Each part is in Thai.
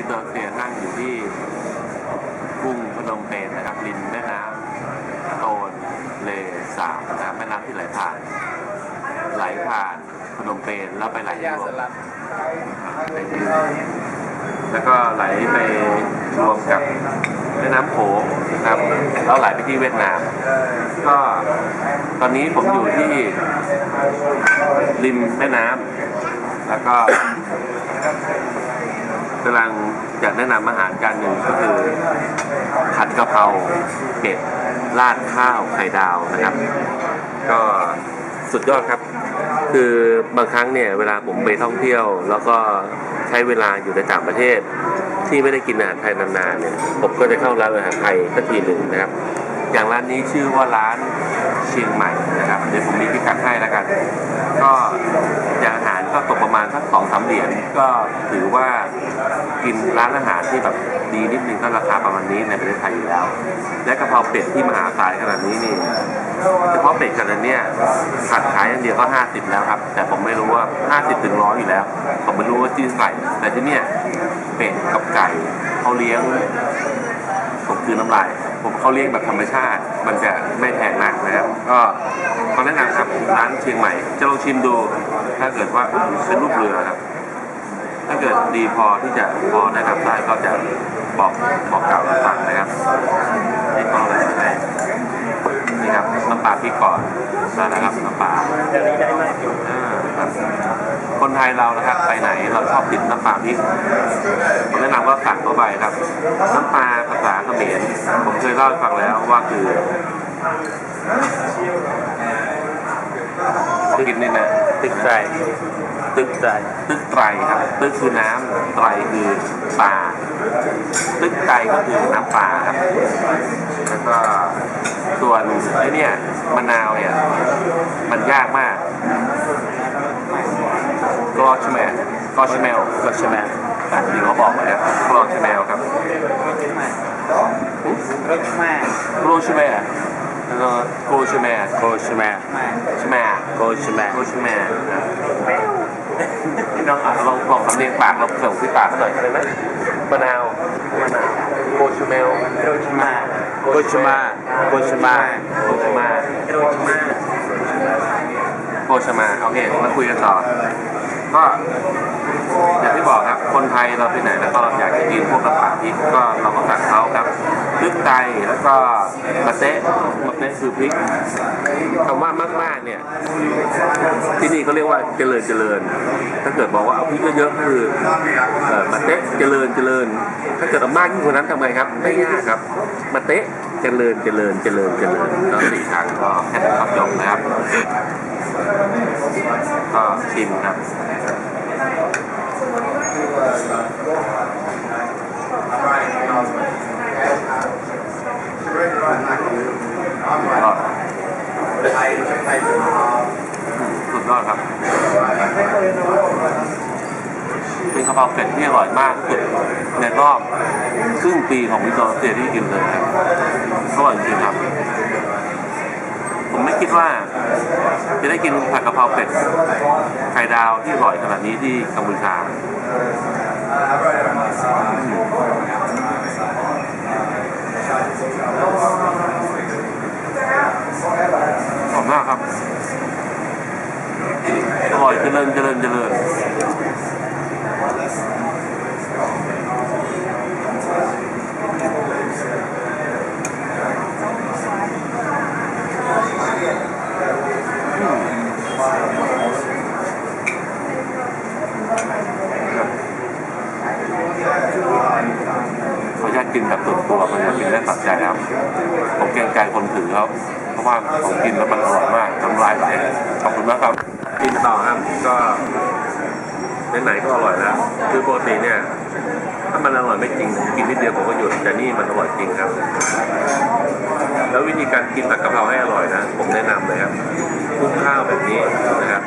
วิตอร์เซียนั่งอยู่ที่กรุงพนมเปญนะครับริมแม่น้ำโตนเลสาบนะแม่น้ำที่ไหลผ่าน ไหลผ่านพนมเปญแล้วไปไหลรวมไปที่แล้วก็ไหลไปรวมกับแม่น้ำโขงนะครับแล้วไหลไปที่เวียดนาม ก็ตอนนี้ผมอยู่ที่ริมแม่น้ำแล้วก็ กำลังจะแนะนำอาหารจานหนึ่งก็คือผัดกะเพราเป็ดราดข้าวไข่ดาวนะครับ ก็สุดยอดครับ คือบางครั้งเนี่ยเวลาผมไปท่องเที่ยว แล้วก็ใช้เวลาอยู่ในต่างประเทศ ที่ไม่ได้กินอาหารไทยนานๆเนี่ยผมก็จะเข้าร้านอาหารไทยสักทีหนึ่งนะครับ อย่างร้านนี้ชื่อว่าร้านเชียงใหม่นะครับเดี๋ยวผมมีพิกัดให้แล้วกัน ก็อย่างอาหาร ก็ตกประมาณสักสองสามเหรียญก็ถือว่ากินร้านอาหารที่แบบดีนิดนึงก็ราคาประมาณนี้ในประเทศไทยอยู่แล้ว และกะเพราเป็ดที่มหาศาลขนาดนี้นี่เฉพาะเป็ดขนาดเนี้ยผัดขายอย่างเดียวก็50แล้วครับ แต่ผมไม่รู้ว่า50ถึงร้อยอยู่แล้ว ผมไม่รู้ว่าจีนใส่แต่ที่เนี่ยเป็ดกับไก่เขาเลี้ยงผมคือน้ำลายผมเขาเลี้ยงแบบธรรมชาติ มันจะไม่แพงนักนะครับ ก็ขอแนะนำครับร้านเชียงใหม่ จะลองชิมดู ถ้าเกิดว่าเป็นรูปเรือครับ ถ้าเกิดดีพอที่จะพอแนะนำได้ก็จะบอกบอกกล่าวฟังนะครับนี่ก็เลยให้นี่ครับน้ำปลาพริกก่อนมาแล้วครับน้ำปลาอ่าครับคนไทยเรานะครับไปไหนเราชอบติดน้ำปลาพริกผมแนะนำว่าสั่งเข้าไปครับ น้ำปลาภาษาเขมรผมเคยเล่าให้ฟังแล้วว่าคือ กินนี่นะตึกใจตึกใจตึกไตรครับตึกคือน้ำไตรคือปลาตึกไตรก็คือน้ำปลาครับแล้วก็ส่วนไอ้เนี่ยมะนาวเนี่ยมันยากมากกรอชแมลกรอชแมลก็ใช่ไหมที่เขาบอกไว้นะกรอชแมลครับรถมากกรอชแมล แล้วก็กรอชแมลโกใช่ไหมมากชแมลโกใช่ไหมโคชแมนพี่น้องอะลองลองสำเนียงปากเราเสริมที่ปากหน่อยได้ไหมมะนาวมะนาวโคชเมลรถมากโกใช่ไหมโกใช่ไหมโคชมาโรถมากโคชมาโอเคมาคุยกันต่อ ก็อย่างที่บอกครับ คนไทยเราไปไหนแล้วก็เราอยากจะกินพวกกระป๋าพริกก็เราก็สั่งเขาครับพริกไตแล้วก็มะเต๊ะมะเต๊ะคือพริกคำว่ามากๆเนี่ย ที่นี่เขาเรียกว่าเจริญเจริญ ถ้าเกิดบอกว่าเอาพริกเยอะๆคือมาเต๊ะเจริญเจริญ ถ้าเกิดเอามากยิ่งกว่านั้นทำไงครับไม่ยากครับมาเต๊ะเจริญเจริญเจริญเจริญก็สี่ครั้งก็แค่นั้นครับจบนะครับก็ชิมครับ ก็สุดยอดครับ เป็นกะเพราเป็ดที่อร่อยมากสุดในรอบครึ่งปีของวิโตเซียที่กินเลยครับอร่อยจริงๆครับ ผมไม่คิดว่า จะได้กินผัดกะเพราเป็ดไข่ดาวที่อร่อยขนาดนี้ที่กัมพูชาหอมมากครับ อร่อยเจริญเจริญเจริญขออนุญาตกินแบบส่วนตัวมันจะกินได้ตัดใจครับผมเกรงใจคนถือเขาเพราะว่าผมกินแล้วมันอร่อยมากน้ำลายไหลขอบคุณมากครับ กินต่อครับก็ไหนๆก็อร่อยแล้ว คือปกติเนี่ย ถ้ามันอร่อยไม่จริง กินนิดเดียวผมก็หยุดแต่นี่มันอร่อยจริงครับ แล้ววิธีการกินผัดกะเพราให้อร่อยนะ ผมแนะนำเลยครับคลุกข้าวแบบนี้นะครับ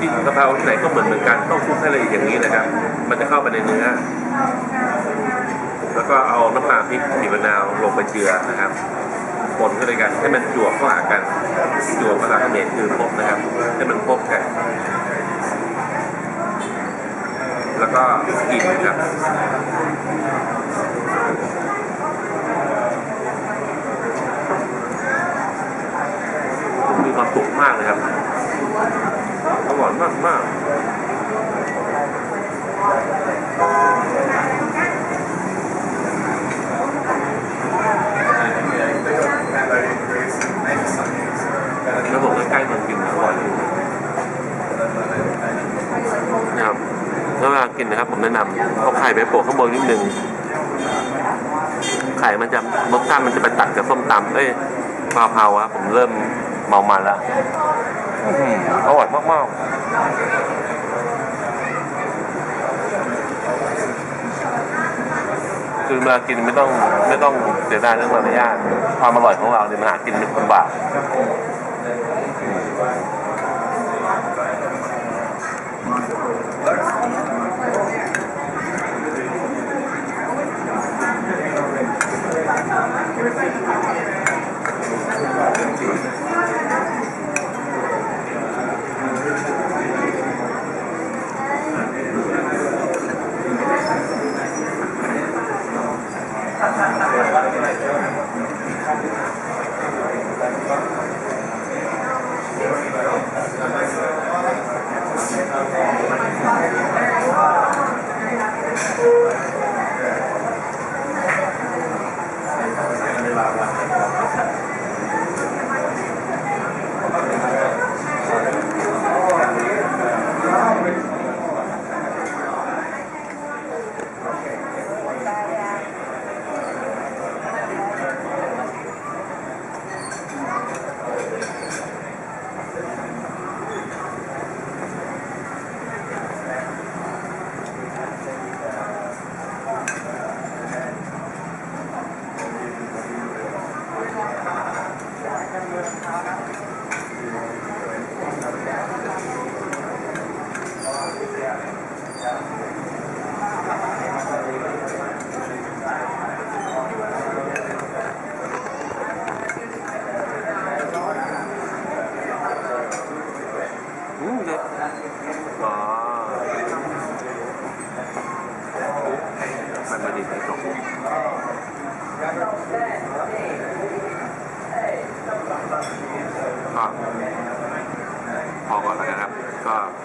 กินกะเพราที่ไหนก็เหมือนเหมือนกันต้องคลุกให้ละเอียดอย่างนี้นะครับ มันจะเข้าไปในเนื้อแล้วก็เอาน้ำปลาพริกสีมะนาวลงไปเจือนะครับ ปนเข้าด้วยกัน ให้มันจั่วเข้าหากันจั่วภาษาเขมรคือพบนะครับ ให้มันพบกัน แล้วก็กินนะครับ มีความสุขมากเลยครับอร่อยมากมากแล้วผมใกล้ๆเมืองกินอร่อยนะครับแล้วเวลากิ นนะครับผมแนะนำเอาไข่ไปโปะข้างบนนิดนึงไข่มันจะรสชาติมันจะไปตัดกับส้มตำเอ้ยกะเพราอะผมเริ่มเมามันแล้วอื้อหืออร่อยมากๆคือเวลากินไม่ต้องไม่ต้องเสียดายเรื่องมารยาทความอร่อยของเราเนี่ยมันหากินเป็นลำบาก Perfeito.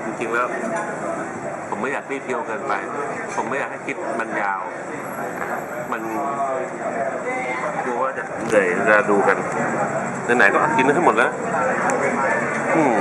จริงๆแล้ว ผมไม่อยากรีบเที่ยวเกินไป ผมไม่อยากให้คิดมันยาว มันกลัวว่าจะเหนื่อยจะดูกันไหนๆก็กินให้หมดแล้วอืม